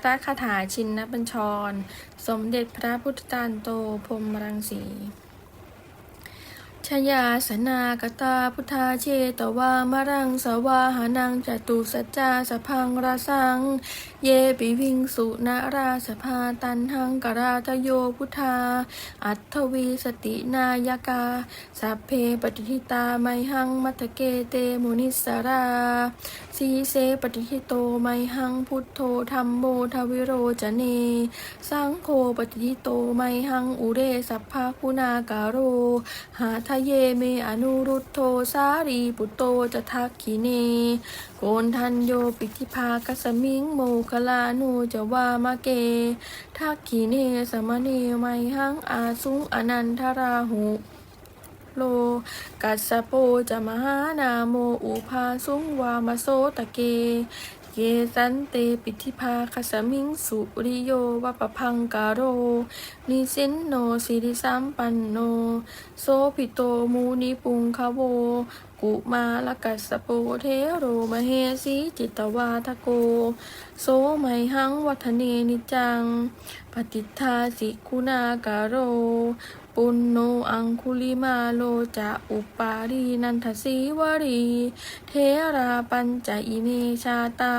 พระคาถาชินนบัญชร สมเด็จพระพุทธจารย์โตพรมรังสี ชยาสนากตาพุทธาเชตวามรังสวาหานังจตุสัจจาสพังราสัง เยปิวิงสุนาราสภาตันหังกราตโยพุทธา อัตวีสตินายกาสัพเพปฏิทิตาไมหังมัตเกเตมุนิสราสีเสปฏิทิโตไมหังพุทโธธรรมโมทวิโรจเน สังโฆปฏิทิโตไมหังอุเรสัพพะคุณากาโรหาทเยเมอนุรุตโทสารีปุตโตจะทักขีเน โกนทันโยปิธิภากัสมิงโมคลานูจะวามะเก ทักขีเนสมเนไมหังอาสุงอนันทราหุโลกัสะโปจะมหานาโมอุภาสุงวามโสตะเก เกสันเตปิธิภาคสมิงสุริโยวะปะพังกาโร นิสินโนสิริสัมปันโน โสภิโตมูนิปุงคาโว กุมาลกัสสะโปเทโรมเหสีจิตวาทโก โสไมหังวัฒเนนิจัง ปฏิทาสิคุณาการโร ปุณโนอังคุลิมาโลจะอุปารีนันทสีวรีเทราปัญจอิเมชาตา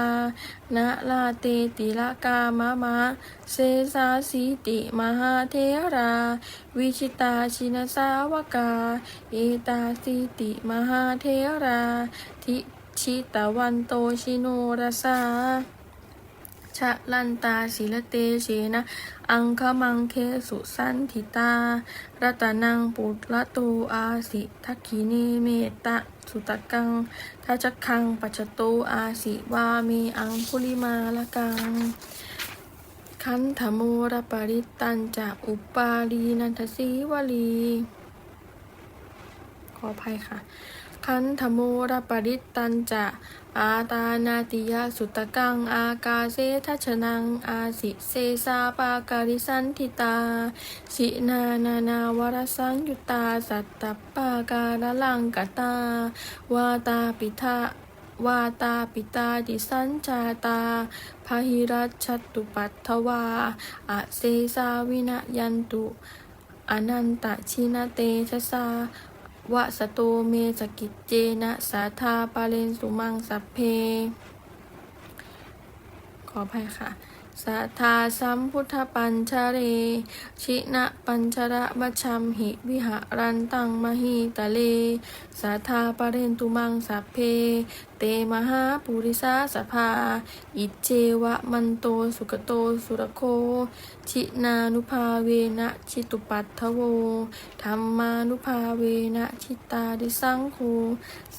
นะลาเตติละกามะมะเซสาสีติมหาเทรา วิชิตาชินสาวกา เอตาสีติมหาเทรา ทิชิตวันโตชิโนรสา ชะลันตาศิลเตเชนะ อังคมังเคสุสันทิตา รัตนังปุตละโตอาสิทักขิเนเมตตะสุตกังทัจคังปัจจโตอาสิวาเมอังคุลิมาละกัง คันธโมรปริตันจะอุปาลีนันทสีวลี ออภัยค่ะ คันธโมรปริตตันจะอาตานาติยาสุตกัง อากาเซทัชนัง อาสิเซซาปาการิสันทิตา สินานานาวรสังยุตา สัตตปปาการลังกตา วาตาปิทะวาตาปิตาดิสัญชาตาพาหิรัชตุปัตถวาอะเซสาวินยันตุ อนันตชินาเตชะสา วะสโตเมสกิจเจนะสาธาปาเลนสุมังสัพเพ ขออภัยค่ะสัทธาสัมพุทธปัญชเร ชินะปัญชระบชัมหิวิหารันตังมหิตะเลสัทธาปเรนตุมังสัพเพ เตมหาปุริสาสภา อิจเจวะมันโตสุกโตสุรโค ชินานุภาเวนะชิตุปัตถโวธรรมานุภาเวนะชิตาดิสังโฆ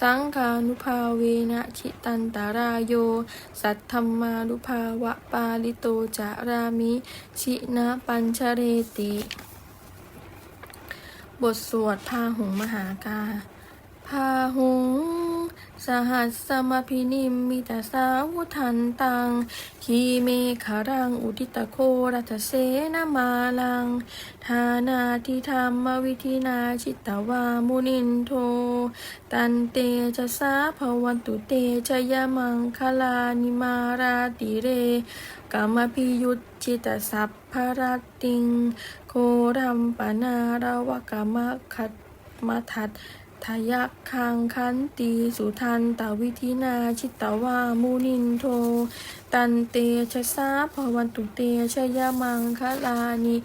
สังฆานุภาเวนะชิตันตารายโย สัทธรรมานุภาวะปาลิโตจารามิ ชินะปัญชเรติ บทสวดพาหุงมหากา พาหุง สหัสสมพินิมมิตาสาวุทันตัง คีเมขารัง อุทิตโครัตเสนามาลัง ทานาทิธรรมวิธินาชิตตวามุนินโท ตันเตจะสาภวันตุเตชยมังคลานิมาราติเรกามพิยุตจิตสัพพรติง โครัมปนาราวกามคัตมาทัต ทยักคังคันตีสุทันตวิธินาชิตตวามูนินโท ตันเตชะสาพวันตุเตชยมังคลานี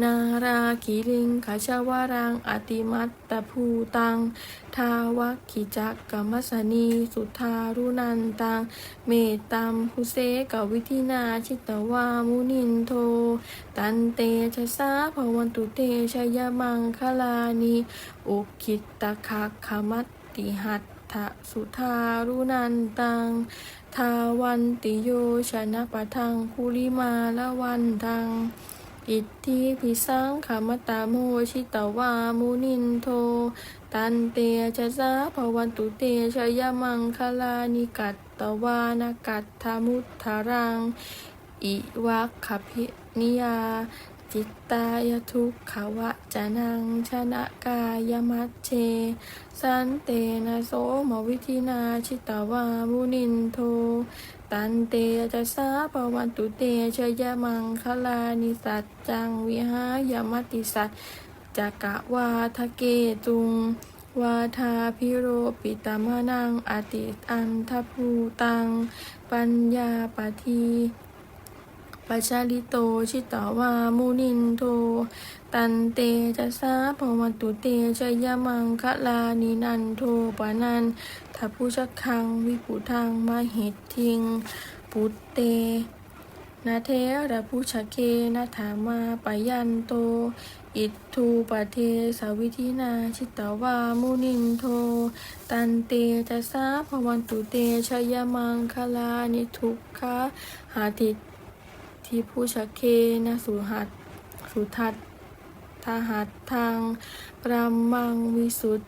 นาราคิริงขชาวรัง อติมัตตภูตัง ทาวักขิจักกรรมสนี สุทารุนันตัง เมตตัมพุเสกวิธินาชิตวามุนินโท ตันเตชะสาภวันตุเตชยมังคลานิอุคิตตะคักขมัตติหัตถะสุทารุนันตัง ทาวันติโยชนะปะทังคุลิมาละวันตัง อิทธิพิสังขมตาโมชิตวามุนินโท ตันเตชะสาภวันตุเตชยมังคลานิกัตตวานกัตถมุทธารัง อิวัคขพินิยา จิตตายทุกขวะจนังชนะกายมัชเช สันเตนะโสมวิธินาชิตวามุนินโท ตันเตจะสาปวันตุเตชยมังคลานิสัจจังวิหายมติสัจจักะวาทะเกจุง วาทาพิโรปิตมนังอติอันทภูตัง ปัญญาปที ปัชาลิโตชิตาวามุนินโท ตันเตจะสาภวันตุเตชยมังคลานินันโทปานันทัพุชคังวิปุทังมหิตทิง ปุตเตนาเทระพุชเคนาถามาปยันโต อิททูปเทสาวิธินาชิตาวามุนินโท ตันเตจะสาภวันตุเตชยมังคลานิทุกขาหาติ ทิพุชเคนะสุหัตสุทัตทหัตทางปรามังวิสุท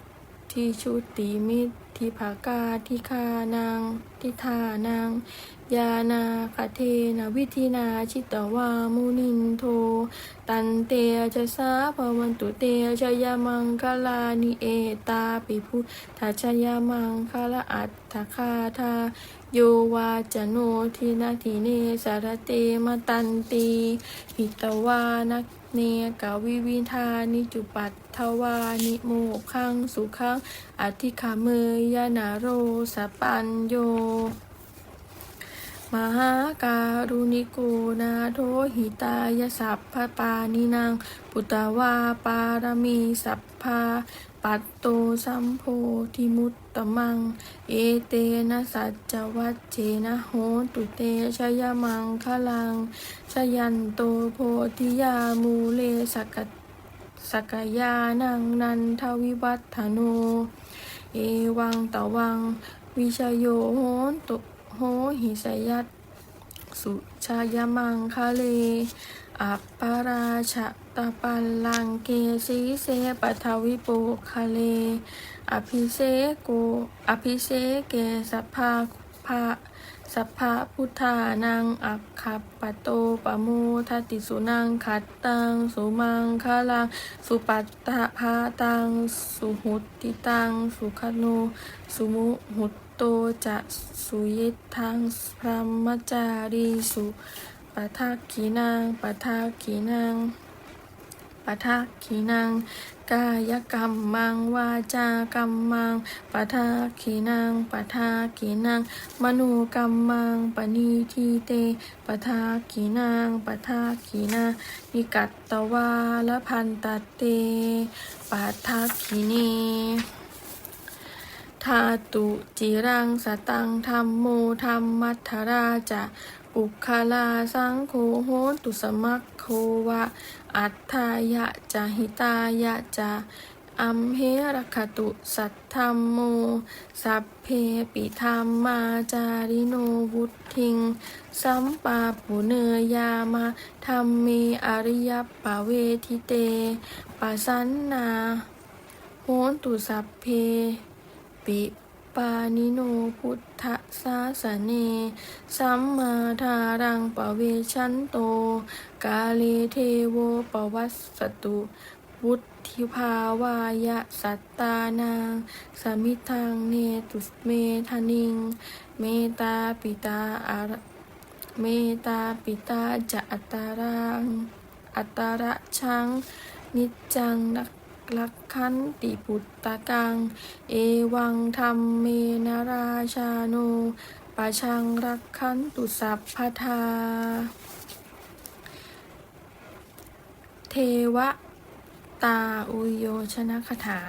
ธิชุติมิตทิภากาทิคานางทิธานางยานาคเทนวิธินาชิตวามุนินโท ตันเตจะสาภวันตุเตชยามังคลานิเอตาปิพุทธชยามังคลาอัตถคาทา โยวาจโนทินาทีเนสารเตมตันตีหิตวานักเนกาวิวิธานิจุปัตถวานิโมขังสุขังอธิขาเมยนาโรสปัญโย มหาการุณิโกนาโทหิตายสัพพปานินางปุตตวาปารมีสัพพาปัตโตสัมโพธิมุตตมัง เอเตนะสัจวัจเจนะโหตุเตชยมังคลังชยันโตโพธิยามูเลสกสกยานังนันทวิวัฒโน เอวังตะวัง วิชโยโหนตุ โหหิสยัตสุชายมังคะเล อัปปาราชะตะปัลลังเกสีเสปัทวิโปคะเล อภิเสโก อภิเสเกสัพพาภาสัพพะพุทธานังอักขัปปโตปะโมทติสุนังขัดตังสุมังคลัง สุปัตตะพาตัง สุหุติตัง สุขโน สุมุหุต โตจะสุยทังพรหมจารีสุปะทักขีนางปะทักขีนางปะทักขีนางกายกรรมมังวาจากรรมังปะทักขีนางปะทักขีนางมโนกรรมมังปณีทีเตปะทักขีนางปะทักขีนานิกัตตวาละพันตเตปะทักขีเน ทาตุจิรังสตังธรรมโมธรรมัทธราจะอุคาลาสังโฆโหตุสมัคโควะ อัฏฐายะจะหิตายะจะอัมเหรคตุสัทธรรมโม สัพเพปิธรรมมาจาริโนวุทิง สัมปาปุเนยามาธรรมเมอริยปะเวทิเตปัสสันนาโหนตุสัพเพ ปิปานิโนพุทธสาสเน สัมมาทารังปเวชันโต กาเลเทโวปวัสสตุ วุธิภาวายะสัตตานังสมิทังเนตุเมทานิง เมตาปิตาอารเมตาปิตาจะอัตตารัง อัตตาระชัง นิจจังนัก ลักขันติปุตตะกัง เอวังธรรมเมนราชาโนปะชังรักขันตุสัพพทา เทวตาอุโยชนะคาถา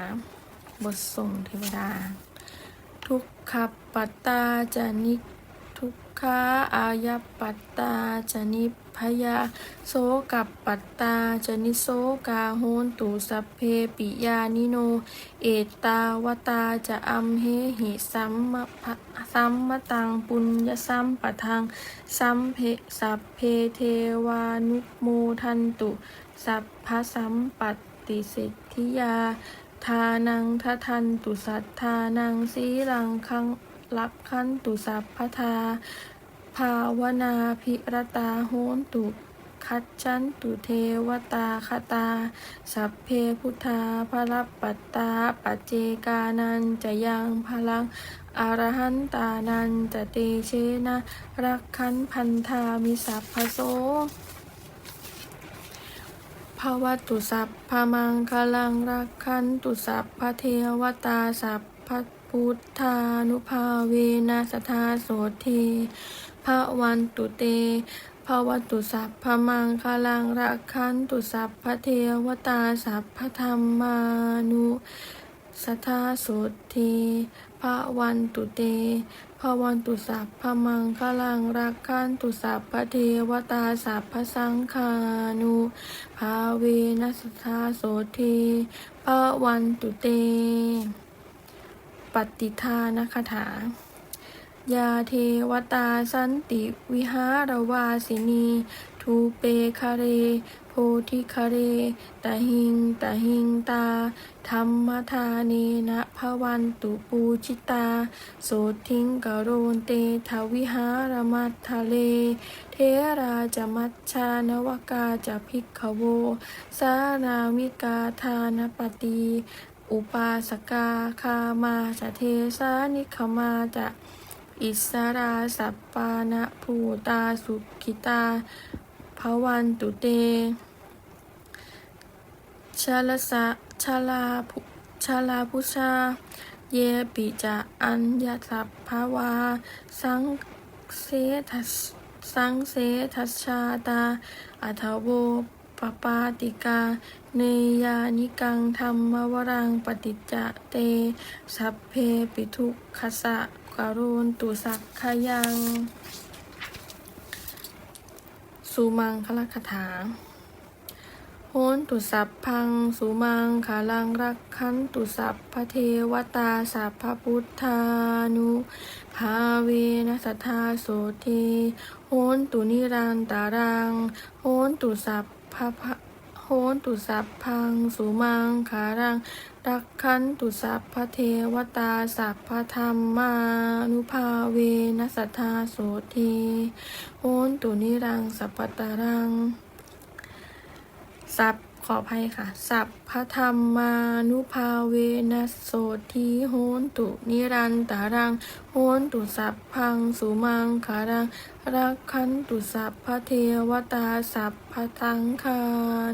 บทส่งเทวดา ทุกขปัตตาจานิก ขาอายปัตตาจนิพยาโสกับปัตตาจนิโสกาโหนตุสัพเพปิยานิโน เอตาวตาจะอัมเหหิสัมมะสัมมตังปุญญสัมปะทังสัมเพสัพเพเทวานุโมทันตุ สัพพะสัมปติสิทธิยาทานังททันตุสัทธานังสีลังคัง ลักขันตุสัพพทา ภาวนาภิรตาโหนตุคัจฉันตุเทวตาคตา สัพเพพุทธาพระปัตตาปัจเจกานันจะยังพลังอรหันตานันจะเตเชนะรักขันพันธามิสัพพโสภวตุสัพพมังคลังรักขันตุสัพพเทวตาสัพพ พุทธานุภาเวนัสทธาโสธีภวันตุเตภวตุสัพพมังคลังรักขันตุสัพพเทวตาสัพพธรรมานุสทธาโสธีภวันตุเตภวันตุสัพพมังคลังรักขันตุสัพพเทวตาสัพพสังฆานุภาเวนัสธาโสธีภวันตุเต ปฏิทานคถายาเทวตาสันติวิหารวาสินี ทูเปคะเร โพธิคะเรตะหิงตะหิงตา ธรรมทาเนนะภวันตุปูจิตา โสทิงกโรนเตทวิหารมัททะเล เทราจมัชชานวกาจะพิกขโว สานามิกาทานปฏิ อุปาสกาคามาจะเทสานิคมาจะอิสราสัปปานะภูตาสุขิตาภวันตุเตชาลสะชาลาภุชาลาพุชา เยปิจะอัญญสัพภาวา สังเสทัสสังเสทัสชาตาอัทโว ปปาติกา เนยานิกังธรรมวรังปฏิจจะเต สัพเพปิทุกขสะกโรนตุสักขยัง สุมังคลคถาโหนตุสัพพัง สุมังขาลังรักขันตุสัพพเทวตาสัพพพุทธานุภาเวนัสทธาโสทีโหนตุนิรันตารังโหนตุสัพ พะพะโหนตุสัพพังสุมังขารังรักขันตุสัพพเทวตาสัพพธรรมานุภาเวนัสทธาโสทีโหนตุนิรังสัพพตารังสัพ ขออภัยค่ะ สัพพธรรมานุภาเวนัสโสทีโหนตุนิรันตารังโหนตุสัพพังสุมังคารังรักขันตุสัพพเทวตาสัพพทังคา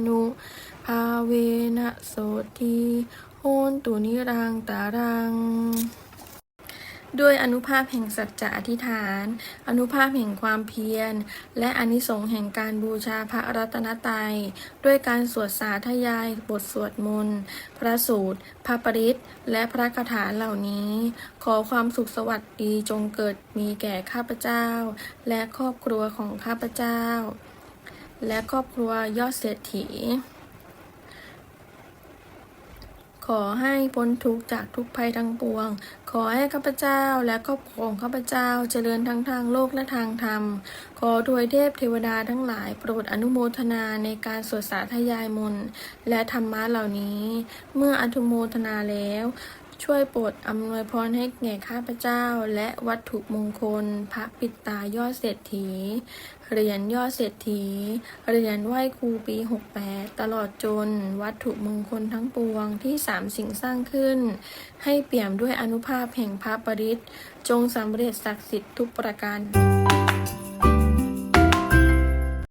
นุภาเวนะโสทีโหนตุนิรังตารัง ด้วยอนุภาพแห่งสัจจะอธิษฐาน อนุภาพแห่งความเพียร และอนิสงส์แห่งการบูชาพระรัตนตรัย ด้วยการสวดสาธยาย บทสวดมนต์ พระสูตร พระปริตและพระคาถาเหล่านี้ ขอความสุขสวัสดีจงเกิดมีแก่ข้าพเจ้า และครอบครัวของข้าพเจ้า และครอบครัวยอดเศรษฐีขอให้พ้นทุกข์จากทุกภัยทั้งปวง ขอให้ข้าพเจ้าและครอบครัวของข้าพเจ้าเจริญทั้งทางโลกและทางธรรม ขอถวยเทพเทวดาทั้งหลายโปรดอนุโมทนาในการสวดสาธยายมนต์และธรรมะเหล่านี้ เมื่ออนุโมทนาแล้ว ช่วยโปรดอำนวยพรให้แก่ข้าพเจ้า และวัตถุมงคล พระปิดตายอดเศรษฐี เหรียญยอดเศรษฐี เหรียญไหว้ครูปี 68 ตลอดจน วัตถุมงคลทั้งปวงที่สามสิ่งสร้างขึ้น ให้เปี่ยมด้วยอนุภาพแห่งพระปริตจงสำเร็จศักดิ์สิทธิ์ทุกประการ